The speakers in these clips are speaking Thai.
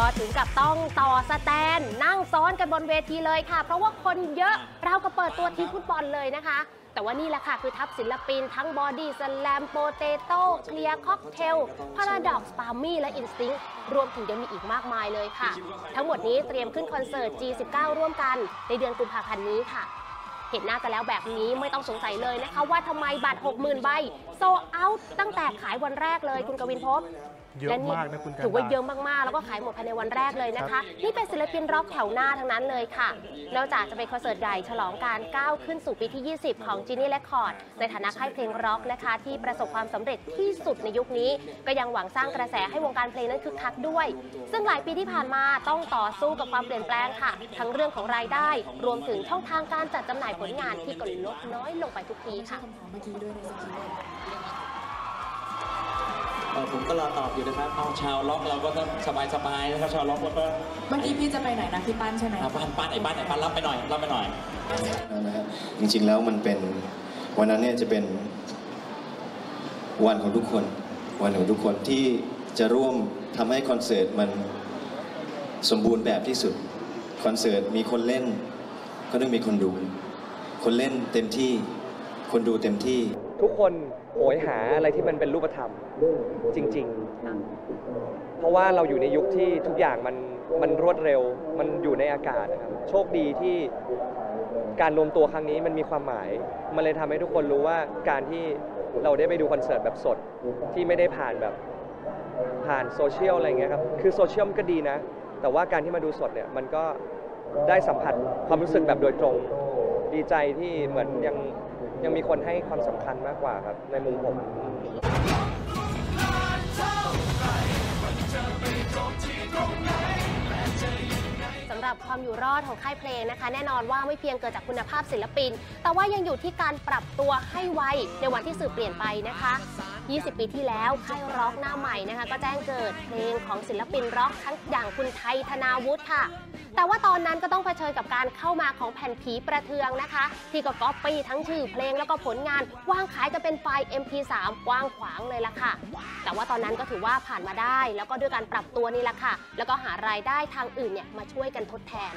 ก็ถึงกับต้องต่อสแตน นั่งซ้อนกันบนเวทีเลยค่ะ เพราะว่าคนเยอะเรากับเปิดตัวทีมฟุตบอลเลยนะคะ แต่ว่านี่แหละค่ะ คือทัพศิลปินทั้งบอดี้สแลมโปเตโต้เคลียร์ค็อกเทลพาราดอกสปามี่และอินสติ้งรวมถึงยังมีอีกมากมายเลยค่ะ ทั้งหมดนี้เตรียมขึ้นคอนเสิร์ต G19 ร่วมกัน ในเดือนกุมภาพันธ์นี้ค่ะเห็นหน้ากันแล้วแบบนี้ไม่ต้องสงสัยเลยนะคะว่าทำไมบัตร 60,000 ใบ โซเอาตั้ง แต่ขายวันแรกเลยคุณกวินพบเยอะและนี่มากนะคุณกันถือว่าดาเยอะมากๆ แล้วก็ขายหมดภายในวันแรกเลยนะคะ นี่เป็นศิลปินร็อกแถวหน้าทั้งนั้นเลยค่ะ นอกจากจะเป็นคอนเสิร์ตใหญ่ฉลองการก้าวขึ้นสู่ปีที่ 20 ของ g ีนี่ r e คอร์ดในฐานะค่ายเพลงร็อกนะคะ ที่ประสบความสำเร็จที่สุดในยุคนี้ ก็ยังหวังสร้างกระแสให้วงการเพลงนั้นคึกคักด้วย ซึ่งหลายปีที่ผ่านมาต้องต่อสู้กับความเปลี่ยนแปลงค่ะ ทั้งเรื่องของรายได้ รวมถึงช่องทางการจัดจำหน่ายผลงานที่ก็ลดน้อยลงไปทุกทีค่ะเอ่อผมก็รอตอบอยู่นะครับเอาชาวล็อกเราก็ต้องสบายๆนะครับชาวล็อกเราก็เมื่อกี้พี่จะไปไหนนะพี่ปั้นใช่ไหมอะปั้นปั้นไอ้ปั้นไอ้ปั้นรับไปหน่อยรับไปหน่อยนะฮะจริงๆแล้วมันเป็นวันนั้นเนี่ยจะเป็นวันของทุกคน วันของทุกคนที่จะร่วมทำให้คอนเสิร์ตมันสมบูรณ์แบบที่สุดคอนเสิร์ตมีคนเล่น ก็ต้องมีคนดู คนเล่นเต็มที่ คนดูเต็มที่ ทุกคนโหยหาอะไรที่มันเป็นรูปธรรมจริง ๆ เพราะว่าเราอยู่ในยุคที่ทุกอย่างมันมันรวดเร็ว มันอยู่ในอากาศนะครับ โชคดีที่การรวมตัวครั้งนี้มันมีความหมาย มันเลยทำให้ทุกคนรู้ว่าการที่เราได้ไปดูคอนเสิร์ตแบบสดที่ไม่ได้ผ่านแบบผ่านโซเชียลอะไรเงี้ยครับ คือโซเชียลมันก็ดีนะ แต่ว่าการที่มาดูสดเนี่ยมันก็ได้สัมผัสความรู้สึกแบบโดยตรง ดีใจที่เหมือนยังยังมีคนให้ความสำคัญมากกว่าครับ ในมุมผม สำหรับความอยู่รอดของค่ายเพลงนะคะ แน่นอนว่าไม่เพียงเกิดจากคุณภาพศิลปิน แต่ว่ายังอยู่ที่การปรับตัวให้ไวในวันที่สื่อเปลี่ยนไปนะคะ 20 ปีที่แล้วค่ายร็อกหน้าใหม่นะคะ ก็แจ้งเกิดเพลงของศิลปินร็อกทั้งอย่างคุณไทยธนาวุฒิค่ะ แต่ว่าตอนนั้นก็ต้องเผชิญกับการเข้ามาของแผ่นผีประเทืองนะคะ ที่ก็ก๊อปปี้ทั้งชื่อเพลงแล้วก็ผลงานวางขายกันเป็นไฟล์ MP3 กว้างขวางเลยล่ะค่ะ แต่ว่าตอนนั้นก็ถือว่าผ่านมาได้ แล้วก็ด้วยการปรับตัวนี่แหละค่ะ แล้วก็หารายได้ทางอื่นเนี่ยมาช่วยกันทดแทน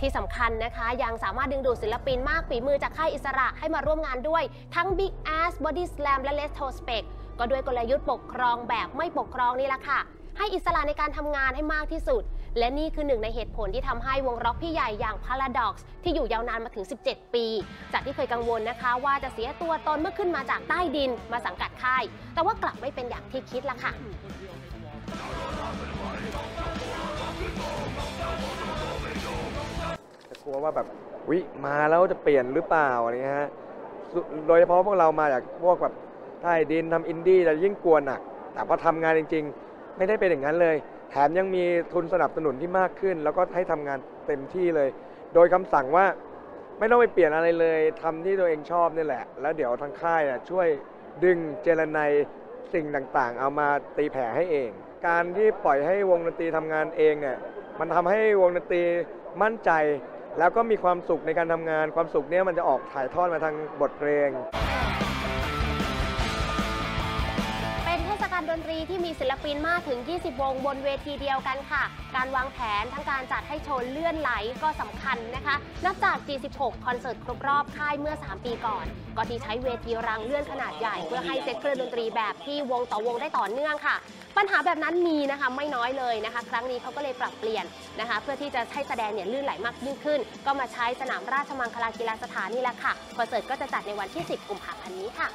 ที่สำคัญนะคะยังสามารถดึงดูดศิลปินมากฝีมือจากค่ายอิสระให้มาร่วมงานด้วย ทั้ง Big Ass Body Slam และ Retrospect ก็ด้วยกลยุทธ์ปกครองแบบไม่ปกครองนี่แหละค่ะ ให้อิสระในการทำงานให้มากที่สุด และนี่คือหนึ่งในเหตุผลที่ทำให้วงร็อกพี่ใหญ่อย่าง Paradox ที่อยู่ยาวนานมาถึง 17 ปี จากที่เคยกังวลนะคะ ว่าจะเสียตัวตนเมื่อขึ้นมาจากใต้ดินมาสังกัดค่าย แต่ว่ากลับไม่เป็นอย่างที่คิดละค่ะ ว่าแบบวิมาแล้วจะเปลี่ยนหรือเปล่าอะไรเงี้ยฮะโดยเฉพาะพวกเรามาจากพวกแบบใต้ดินทำอินดี้จะยิ่งกลัวหนัก แต่พอทำงานจริง ๆ ไม่ได้เป็นอย่างนั้นเลย แถมยังมีทุนสนับสนุนที่มากขึ้น แล้วก็ให้ทำงานเต็มที่เลย โดยคำสั่งว่าไม่ต้องไปเปลี่ยนอะไรเลยทำที่ตัวเองชอบนี่แหละ แล้วเดี๋ยวทางค่ายช่วยดึงเจรไนสิ่งต่างๆ เอามาตีแผ่ให้เอง การที่ปล่อยให้วงดนตรีทำงานเองเนี่ยมันทำให้วงดนตรีมั่นใจ แล้วก็มีความสุขในการทำงาน ความสุขเนี้ยมันจะออกถ่ายทอดมาทางบทเพลง รีที่มีศิลปินมากถึง 20 วงบนเวทีเดียวกันค่ะ การวางแผนทั้งการจัดให้โชว์เลื่อนไหลก็สำคัญนะคะ นับจาก G16 คอนเสิร์ตครบรอบค่ายเมื่อ 3 ปีก่อน ก็ที่ใช้เวทีรังเลื่อนขนาดใหญ่ เพื่อให้เซตเครื่องดนตรีแบบที่วงต่อวงได้ต่อเนื่องค่ะ ปัญหาแบบนั้นมีนะคะไม่น้อยเลยนะคะ ครั้งนี้เขาก็เลยปรับเปลี่ยนนะคะ เพื่อที่จะให้แสดงเนี่ยลื่นไหลมากยิ่งขึ้น ก็มาใช้สนามราชมังคลากีฬาสถานนี่แหละค่ะคอนเสิร์ตก็จะจัดในวันที่ 10 กุมภาพันธ์นี้ค่ะ